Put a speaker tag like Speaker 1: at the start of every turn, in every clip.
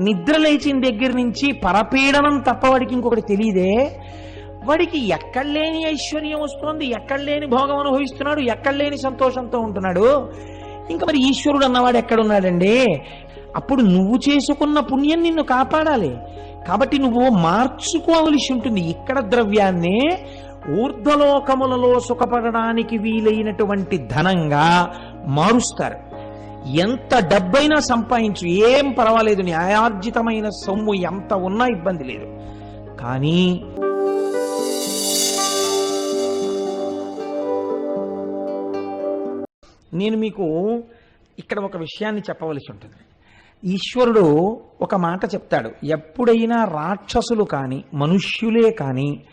Speaker 1: నిద్ర లేచిన దగ్గర నుంచి పరపీడనం తప్ప వాడికి ఇంకొకటి తెలియదే. వాడికి ఎక్కడ లేని ఐశ్వర్యం వస్తోంది ఎక్కడ లేని భోగం అనుభవిస్తున్నాడు ఎక్కడ లేని సంతోషంతో ఉంటున్నాడు. ఇంకా మరి ఈశ్వరుడు అన్నవాడు ఎక్కడున్నాడండి? అప్పుడు నువ్వు చేసుకున్న పుణ్యం నిన్ను కాపాడాలి. కాబట్టి నువ్వు మార్చుకోవలసి ఉంటుంది. ఇక్కడ ద్రవ్యాన్ని ఊర్ధ్వలోకములలో సుఖపడడానికి వీలైనటువంటి ధనంగా మారుస్తారు. ఎంత డబ్బైనా సంపాదించు ఏం పర్వాలేదు న్యాయార్జితమైన సొమ్ము ఎంత ఉన్నా ఇబ్బంది లేదు. కానీ నేను మీకు ఇక్కడ ఒక విషయాన్ని చెప్పవలసి ఉంటుంది. ఈశ్వరుడు ఒక మాట చెప్తాడు ఎప్పుడైనా రాక్షసులు కానీ మనుష్యులే కానీ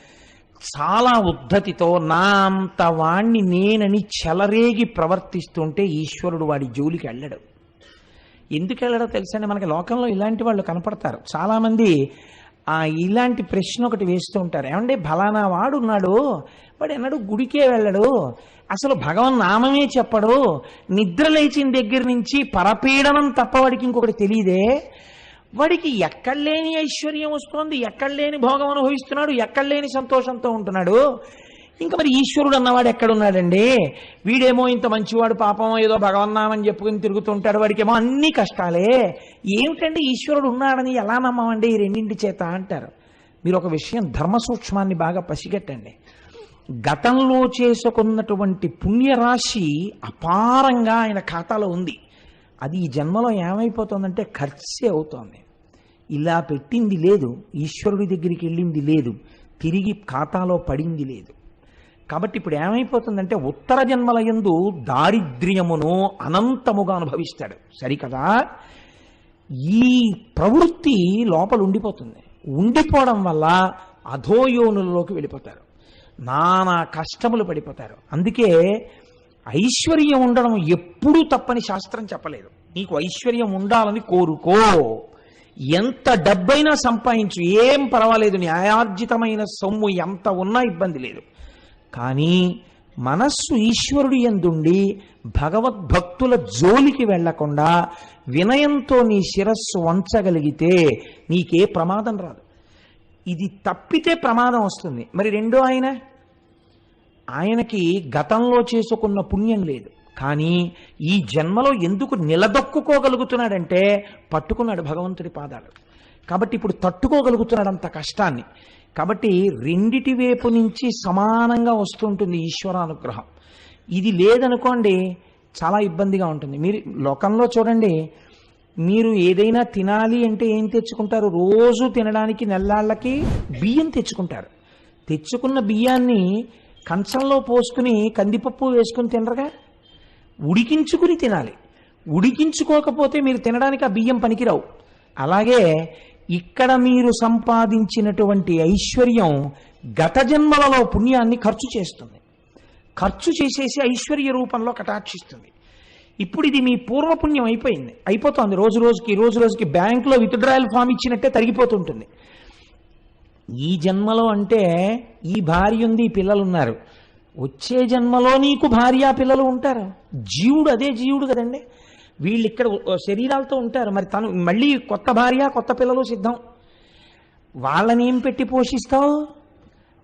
Speaker 1: చాలా ఉద్ధతితో నా అంత వాణ్ణి నేనని చెలరేగి ప్రవర్తిస్తుంటే ఈశ్వరుడు వాడి జోలికి వెళ్ళడు. ఎందుకు వెళ్ళడో తెలుసండి? మనకి లోకంలో ఇలాంటి వాళ్ళు కనపడతారు. చాలామంది ఆ ఇలాంటి ప్రశ్న ఒకటి వేస్తూ ఉంటారు. ఏమంటే ఫలానా వాడు ఉన్నాడు. వాడు ఎన్నడు గుడికే వెళ్ళడు. అసలు భగవన్ నామమే చెప్పడు. నిద్ర లేచిన దగ్గర నుంచి పరపీడనం తప్ప వాడికి ఇంకొకటి తెలియదే. వాడికి ఎక్కడ లేని ఐశ్వర్యం వస్తోంది ఎక్కడ లేని భోగం అనుభవిస్తున్నాడు ఎక్కడ లేని సంతోషంతో ఉంటున్నాడు. ఇంకా మరి ఈశ్వరుడు అన్నవాడు ఎక్కడున్నాడండి? వీడేమో ఇంత మంచివాడు పాపం ఏదో భగవన్నామని చెప్పుకుని తిరుగుతుంటాడు వాడికేమో అన్ని కష్టాలే. ఏమిటండి ఈశ్వరుడు ఉన్నాడని ఎలా నమ్మమండి ఈ రెండింటి చేత అంటారు. మీరు ఒక విషయం ధర్మ సూక్ష్మాన్ని బాగా పసిగట్టండి. గతంలో చేసుకున్నటువంటి పుణ్యరాశి అపారంగా ఆయన ఖాతాలో ఉంది. అది ఈ జన్మలో ఏమైపోతుందంటే ఖర్చే అవుతోంది. ఇలా పెట్టింది లేదు ఈశ్వరుడి దగ్గరికి వెళ్ళింది లేదు తిరిగి ఖాతాలో పడింది లేదు. కాబట్టి ఇప్పుడు ఏమైపోతుందంటే ఉత్తర జన్మల యందు దారిద్ర్యమును అనంతముగా అనుభవిస్తాడు. సరికదా? ఈ ప్రవృత్తి లోపల ఉండిపోతుంది. ఉండిపోవడం వల్ల అధోయోనులలోకి వెళ్ళిపోతారు. నానా కష్టములు పడిపోతారు. అందుకే ఐశ్వర్యం ఉండడం ఎప్పుడూ తప్పని శాస్త్రం చెప్పలేదు. నీకు ఐశ్వర్యం ఉండాలని కోరుకో. ఎంత డబ్బైనా సంపాదించు. ఏం పర్వాలేదు. న్యాయార్జితమైన సొమ్ము ఎంత ఉన్నా ఇబ్బంది లేదు. కానీ మనస్సు ఈశ్వరుడు ఎందుండి? భగవద్భక్తుల జోలికి వెళ్ళకుండా వినయంతో నీ శిరస్సు వంచగలిగితే నీకే ప్రమాదం రాదు. ఇది తప్పితే ప్రమాదం వస్తుంది. మరి రెండో ఆయన? ఆయనకి గతంలో చేసుకున్న పుణ్యం లేదు. కానీ ఈ జన్మలో ఎందుకు నిలదొక్కుకోగలుగుతున్నాడంటే పట్టుకున్నాడు భగవంతుడి పాదాలు. కాబట్టి ఇప్పుడు తట్టుకోగలుగుతున్నాడు అంత కష్టాన్ని. కాబట్టి రెండిటి వైపు నుంచి సమానంగా వస్తుంటుంది ఈశ్వరానుగ్రహం. ఇది లేదనుకోండి చాలా ఇబ్బందిగా ఉంటుంది. మీరు లోకంలో చూడండి మీరు ఏదైనా తినాలి అంటే ఏం తెచ్చుకుంటారు? రోజు తినడానికి నెల్లాళ్ళకి బియ్యం తెచ్చుకుంటారు. తెచ్చుకున్న బియ్యాన్ని కంచంలో పోసుకుని కందిపప్పు వేసుకుని తినరుగా? ఉడికించుకుని తినాలి. ఉడికించుకోకపోతే మీరు తినడానికి ఆ బియ్యం పనికిరావు. అలాగే ఇక్కడ మీరు సంపాదించినటువంటి ఐశ్వర్యం గత జన్మలలో పుణ్యాన్ని ఖర్చు చేస్తుంది. ఖర్చు చేసేసి ఐశ్వర్య రూపంలో కటాక్షిస్తుంది. ఇప్పుడు ఇది మీ పూర్వపుణ్యం అయిపోయింది. అయిపోతుంది. రోజు రోజుకి రోజు రోజుకి బ్యాంకులో విత్డ్రాయల్ ఫామ్ ఇచ్చినట్టే తరిగిపోతుంటుంది. ఈ జన్మలో అంటే ఈ భార్య ఉంది ఈ పిల్లలు ఉన్నారు వచ్చే జన్మలో నీకు భార్య పిల్లలు ఉంటారు. జీవుడు అదే జీవుడు కదండి. వీళ్ళు ఇక్కడ శరీరాలతో ఉంటారు. మరి తను మళ్ళీ కొత్త భార్య కొత్త పిల్లలు సిద్ధం. వాళ్ళని ఏం పెట్టి పోషిస్తావు?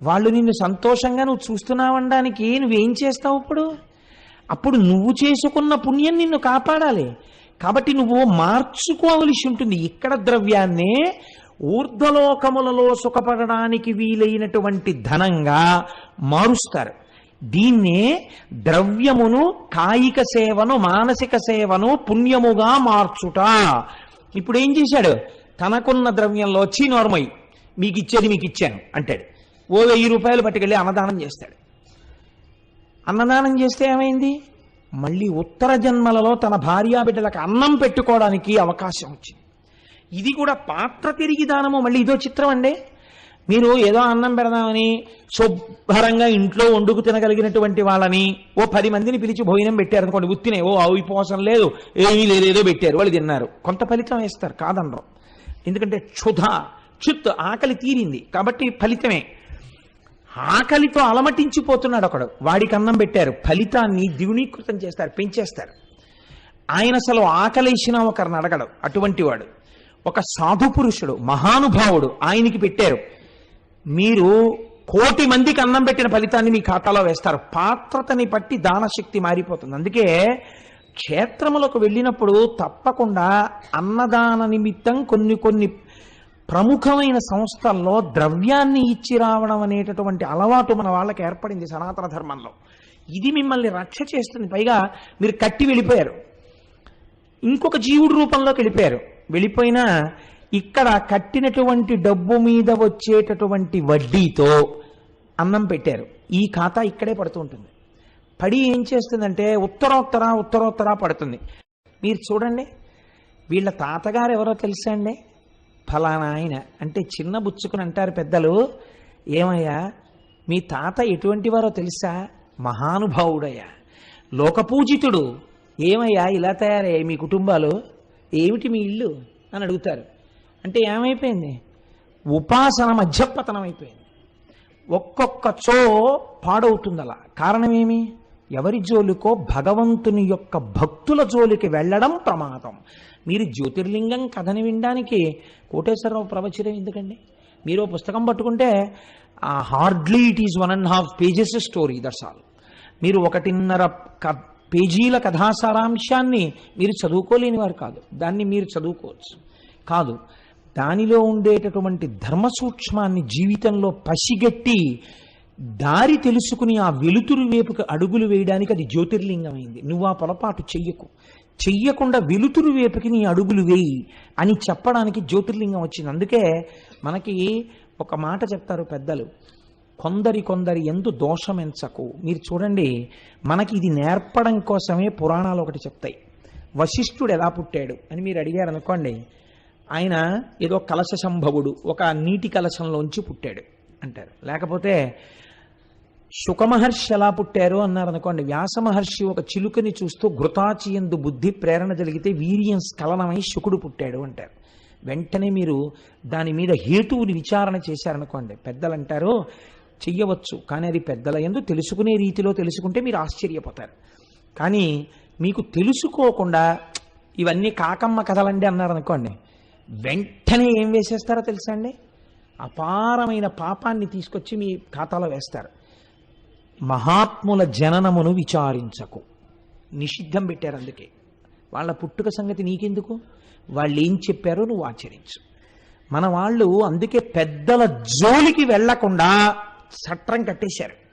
Speaker 1: వాళ్ళు నిన్ను సంతోషంగా నువ్వు చూస్తున్నావనడానికి నువ్వేం చేస్తావు ఇప్పుడు? అప్పుడు నువ్వు చేసుకున్న పుణ్యం నిన్ను కాపాడాలి. కాబట్టి నువ్వు మార్చుకోవలసి ఉంటుంది. ఇక్కడ ద్రవ్యాన్నే ఊర్ధ్వలోకములలో సుఖపడడానికి వీలైనటువంటి ధనంగా మారుస్తారు. దీన్నే ద్రవ్యమును కాయిక సేవను మానసిక సేవను పుణ్యముగా మార్చుట. ఇప్పుడు ఏం చేశాడు? తనకున్న ద్రవ్యంలో వచ్చి నోర్మై మీకు ఇచ్చేది మీకు ఇచ్చాను అంటాడు. ఓ వెయ్యి రూపాయలు పట్టుకెళ్ళి అన్నదానం చేస్తాడు. అన్నదానం చేస్తే ఏమైంది? మళ్ళీ ఉత్తర జన్మలలో తన భార్యా బిడ్డలకు అన్నం పెట్టుకోవడానికి అవకాశం వచ్చింది. ఇది కూడా పాత్ర తిరిగి దానము. మళ్ళీ ఇదో చిత్రం అండి. మీరు ఏదో అన్నం పెడదామని శుభ్రంగా ఇంట్లో వండుకు తినగలిగినటువంటి వాళ్ళని ఓ పది మందిని పిలిచి భోజనం పెట్టారు అనుకోండి. ఉత్తినే ఓ అవిపోసం లేదు ఏమీ లేదు ఏదో పెట్టారు. వాళ్ళు తిన్నారు. కొంత ఫలితం వేస్తారు కాదనరు ఎందుకంటే క్షుధ క్షుత్ ఆకలి తీరింది. కాబట్టి ఫలితమే. ఆకలితో అలమటించిపోతున్నాడు ఒకడు. వాడికి అన్నం పెట్టారు. ఫలితాన్ని ద్విగుణీకృతం చేస్తారు పెంచేస్తారు. ఆయన అసలు ఆకలేసినా ఒకరిని అడగడు. అటువంటి వాడు. ఒక సాధు పురుషుడు మహానుభావుడు ఆయనకి పెట్టారు. మీరు కోటి మందికి అన్నం పెట్టిన ఫలితాన్ని మీ ఖాతాలో వేస్తారు. పాత్రతని బట్టి దానశక్తి మారిపోతుంది. అందుకే క్షేత్రములకు వెళ్ళినప్పుడు తప్పకుండా అన్నదాన నిమిత్తం కొన్ని కొన్ని ప్రముఖమైన సంస్థల్లో ద్రవ్యాన్ని ఇచ్చి రావడం అనేటటువంటి అలవాటు మన వాళ్ళకి ఏర్పడింది సనాతన ధర్మంలో. ఇది మిమ్మల్ని రక్ష చేస్తుంది. పైగా మీరు కట్టి వెళ్ళిపోయారు. ఇంకొక జీవుడి రూపంలోకి వెళ్ళిపోయారు. వెళ్ళిపోయినా ఇక్కడ కట్టినటువంటి డబ్బు మీద వచ్చేటటువంటి వడ్డీతో అన్నం పెట్టారు. ఈ ఖాతా ఇక్కడే పడుతూ ఉంటుంది. పడి ఏం చేస్తుందంటే ఉత్తరోత్తర ఉత్తరోత్తర పడుతుంది. మీరు చూడండి వీళ్ళ తాతగారు ఎవరో తెలుసా అండి? ఫలానా ఆయన. అంటే చిన్న బుచ్చుకుని అంటారు పెద్దలు. ఏమయ్యా మీ తాత ఎటువంటి వారో తెలుసా? మహానుభావుడయ్యా. లోకపూజితుడు. ఏమయ్యా ఇలా తయారయ్యాయి మీ కుటుంబాలు? ఏమిటి మీ ఇల్లు? అని అడుగుతారు. అంటే ఏమైపోయింది? ఉపాసన మధ్యపతనం అయిపోయింది. ఒక్కొక్క చో పాడవుతుంది అలా ఏమి? ఎవరి జోలికో భగవంతుని యొక్క భక్తుల జోలికి వెళ్ళడం ప్రమాదం. మీరు జ్యోతిర్లింగం కథని వినడానికి కోటేశ్వరరావు ప్రవచనం ఎందుకండి? మీరు ఓ పుస్తకం పట్టుకుంటే ఆ hardly it is one and half pages story that's all మీరు ఒకటిన్నర పేజీల కథా సారాంశాన్ని మీరు చదువుకోలేని వారు కాదు. దాన్ని మీరు చదువుకోవచ్చు. కాదు దానిలో ఉండేటటువంటి ధర్మ సూక్ష్మాన్ని జీవితంలో పసిగట్టి దారి తెలుసుకుని ఆ వెలుతురు వైపుకి అడుగులు వేయడానికి అది జ్యోతిర్లింగమైంది. నువ్వు ఆ పొరపాటు చెయ్యకు. చెయ్యకుండా వెలుతురు వైపుకి నీ అడుగులు వేయి అని చెప్పడానికి జ్యోతిర్లింగం వచ్చింది. అందుకే మనకి ఒక మాట చెప్తారు పెద్దలు. కొందరి కొందరి ఎందు దోషమెంచకు మీరు చూడండి మనకి ఇది నేర్పడం కోసమే పురాణాలు ఒకటి చెప్తాయి. వశిష్ఠుడు ఎలా పుట్టాడు అని మీరు అడిగారు అనుకోండి ఆయన ఏదో కలశ సంభవుడు ఒక నీటి కలశంలోంచి పుట్టాడు అంటారు. లేకపోతే శుకమహర్షి ఎలా పుట్టారు అన్నారు అనుకోండి వ్యాస మహర్షి ఒక చిలుకని చూస్తూ ఘృతాచియందు బుద్ధి ప్రేరణ జరిగితే వీర్యం స్ఖలనమై శుకుడు పుట్టాడు అంటారు. వెంటనే మీరు దాని మీద హేతువుని విచారణ చేశారనుకోండి పెద్దలు అంటారు చెయ్యవచ్చు. కానీ అది పెద్దల ఎందు తెలుసుకునే రీతిలో తెలుసుకుంటే మీరు ఆశ్చర్యపోతారు. కానీ మీకు తెలుసుకోకుండా ఇవన్నీ కాకమ్మ కథలండి అన్నారు అనుకోండి. వెంటనే ఏం వేసేస్తారో తెలుసా అండి? అపారమైన పాపాన్ని తీసుకొచ్చి మీ ఖాతాలో వేస్తారు. మహాత్ముల జననమును విచారించకు. నిషిద్ధం పెట్టారు అందుకే. వాళ్ళ పుట్టుక సంగతి నీకెందుకు? వాళ్ళు ఏం చెప్పారో నువ్వు ఆచరించు. మన వాళ్ళు అందుకే పెద్దల జోలికి వెళ్ళకుండా చట్టం కట్టేశారు.